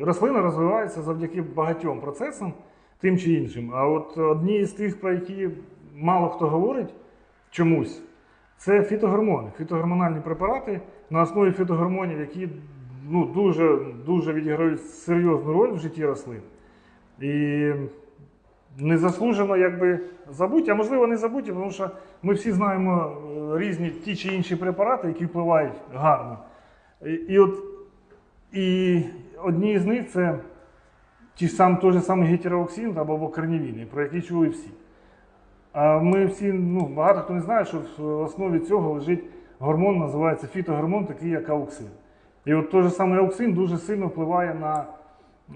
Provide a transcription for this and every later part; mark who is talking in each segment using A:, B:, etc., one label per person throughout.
A: рослина розвивається завдяки багатьом процесам, тим чи іншим. А от одні з тих, про які мало хто говорить чомусь, це фітогормони, фітогормональні препарати на основі фітогормонів, які ну, дуже, дуже відіграють серйозну роль в житті рослин. І незаслужено якби забуті, а можливо не забуті, тому що ми всі знаємо е, різні ті чи інші препарати, які впливають гарно. І, і от і одні з них це ті ж сам, той же самий гетерооксин або вокернівін, про який чули всі. А ми всі, ну, багато хто не знає, що в основі цього лежить гормон, називається фітогормон, такий як ауксин. І от той же самий ауксин дуже сильно впливає на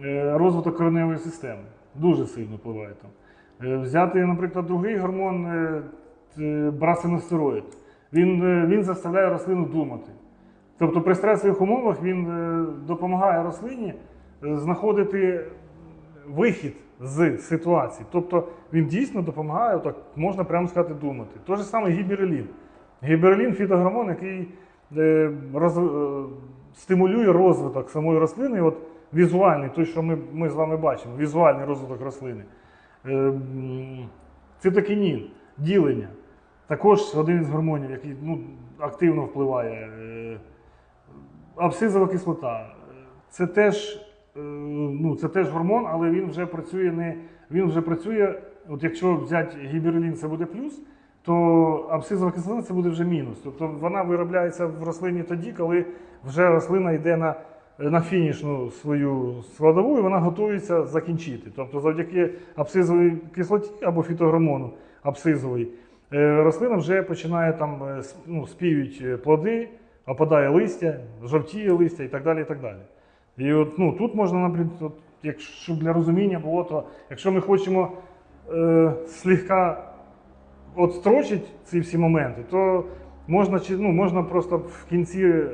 A: е, розвиток кореневої системи. Дуже сильно впливає там. Е, Взяти, наприклад, другий гормон е, брасиностероїд. Він, він заставляє рослину думати. Тобто при стресових умовах він е, допомагає рослині е, знаходити вихід з ситуації. Тобто він дійсно допомагає, так можна прямо сказати, думати. Той же самий гіберелін. Гіберелін фітогормон, який е, роз, стимулює розвиток самої рослини. От візуальний, той, що ми, ми з вами бачимо, візуальний розвиток рослини. Цитокінін, ділення. Також один із гормонів, який ну, активно впливає. Абсцизова кислота. Це теж, е, ну, це теж гормон, але він вже працює не. Він вже працює, от якщо взяти гіберелін, це буде плюс, то абсцизова кислота це буде вже мінус. Тобто вона виробляється в рослині тоді, коли вже рослина йде на, на фінішну свою складову і вона готується закінчити. Тобто завдяки абсцизовій кислоті або фітогормону абсцизової, е, рослина вже починає там е, ну, спіють плоди, опадає листя, жовтіє листя і так далі. І так далі. І от, ну, тут можна, наприклад, от, якщо для розуміння було, то якщо ми хочемо е, слегка отстрочити ці всі моменти, то можна, ну, можна просто в кінці е,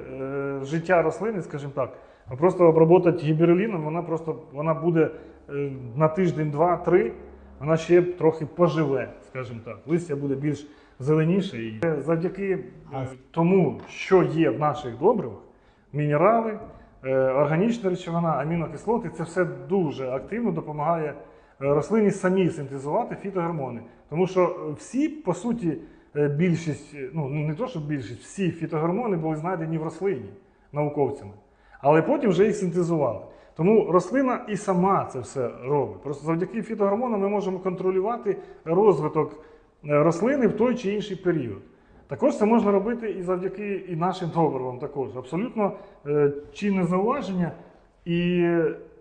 A: життя рослини, скажімо так, просто обработати гібереліном, вона просто вона буде е, на тиждень, два, три, вона ще трохи поживе, скажімо так. Листя буде більш зеленіше. І завдяки е, тому, що є в наших добривах, мінерали, е, органічна речовина, амінокислоти, це все дуже активно допомагає е, рослині самій синтезувати фітогормони. Тому що всі, по суті, більшість, ну не то, що більшість, всі фітогормони були знайдені в рослині науковцями. Але потім вже їх синтезували. Тому рослина і сама це все робить. Просто завдяки фітогормонам ми можемо контролювати розвиток рослини в той чи інший період. Також це можна робити і завдяки і нашим добривам також. Абсолютно е, чинне зауваження і,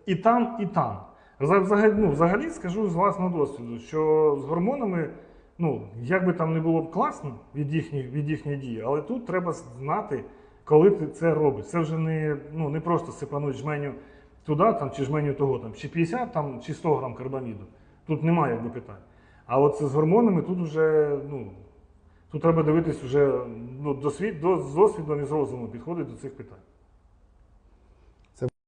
A: і там, і там. Взагалі, ну, взагалі скажу з власного досвіду, що з гормонами, ну, як би там не було б класно від їхньої, від їхньої дії, але тут треба знати, коли ти це робиш. Це вже не, ну, не просто сипануть жменю туди там, чи жменю того, там, чи 50 там, чи 100 грам карбаміду. Тут немає якби, питань. А от з гормонами тут вже, ну, тут треба дивитись вже ну, досвід, до, з досвідом і з розумом підходить до цих питань.